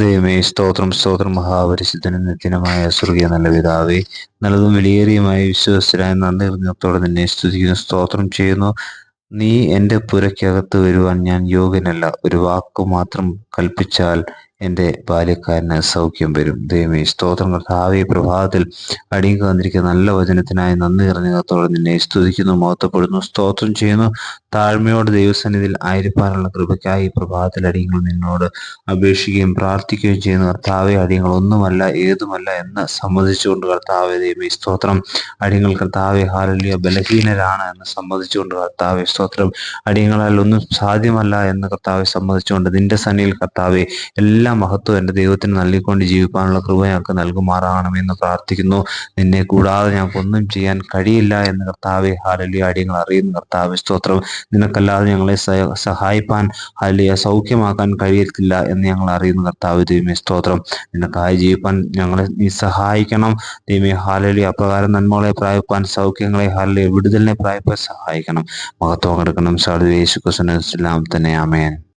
ദൈവമേ സ്തോത്രം സ്തോത്രം മഹാപരിശുദ്ധനും നിത്യനുമായ സ്വർഗീയ നല്ല പിതാവേ നല്ലതും വിലയേറിയുമായ വിശ്വസരായ നന്ദി ഹൃദയത്തോടെ നിന്നെ സ്തുതിക്കുന്നു സ്തോത്രം ചെയ്യുന്നു. നീ എന്റെ പുരയ്ക്കകത്ത് വരുവാൻ ഞാൻ യോഗ്യനല്ല. ഒരു വാക്കു മാത്രം കൽപ്പിച്ചാൽ എന്റെ ബാല്യക്കാരന് സൗഖ്യം വരും. ദൈവമേ സ്തോത്രം ഭാവി പ്രഭാതത്തിൽ അടിയങ്ക് വന്നിരിക്കുന്ന നല്ല വചനത്തിനായി നന്ദി നിറഞ്ഞകത്തോടെ നിന്നെ സ്തുതിക്കുന്നു മോത്തപ്പെടുന്നു സ്തോത്രം ചെയ്യുന്നു. താഴ്മയോട് ദൈവസന്നിധിയിൽ ആയിരിക്കാനുള്ള കൃപയ്ക്കായി പ്രഭാതത്തിൽ അടിയങ്ങൾ നിന്നോട് അപേക്ഷിക്കുകയും പ്രാർത്ഥിക്കുകയും ചെയ്യുന്നു. കർത്താവെ അടിയങ്ങൾ ഒന്നുമല്ല ഏതുമല്ല എന്ന് സമ്മതിച്ചുകൊണ്ട് കർത്താവെ ദൈവമേ സ്തോത്രം. അടിയങ്ങൾ കർത്താവെ ഹാരല്യ ബലഹീനരാണ് എന്ന് സമ്മതിച്ചുകൊണ്ട് കർത്താവെ സ്തോത്രം. അടിയങ്ങളാൽ ഒന്നും സാധ്യമല്ല എന്ന് കർത്താവെ സമ്മതിച്ചുകൊണ്ട് നിന്റെ സന്നിയിൽ കർത്താവെ എല്ലാ മഹത്വം എന്റെ ദൈവത്തിന് നൽകിക്കൊണ്ട് ജീവിക്കാനുള്ള കൃപ ഞങ്ങൾക്ക് നൽകുമാറാകണമെന്ന് പ്രാർത്ഥിക്കുന്നു. നിന്നെ കൂടാതെ ഞങ്ങൾക്ക് ഒന്നും ചെയ്യാൻ കഴിയില്ല എന്ന് കർത്താവെ ഹാലലി അടിയങ്ങൾ അറിയുന്ന. കർത്താവ് സ്തോത്രം. നിനക്കല്ലാതെ ഞങ്ങളെ സഹായിപ്പാൻ ഹാലിയ സൗഖ്യമാക്കാൻ കഴിയത്തില്ല എന്ന് ഞങ്ങൾ അറിയുന്ന. കർത്താവ് ദൈവമേ സ്തോത്രം. നിനക്കായി ജീവിപ്പാൻ ഞങ്ങളെ നീ സഹായിക്കണം. ദൈവമേ ഹാലലി അപ്രകാരം നന്മകളെ പ്രായപ്പാൻ സൗഖ്യങ്ങളെ ഹാലലി വിടുതലിനെ പ്രായപ്പാൻ സഹായിക്കണം. മഹത്വം എടുക്കണം സാധു യേശു ക്രിസ്തുനാം തന്നെ. ആമേൻ.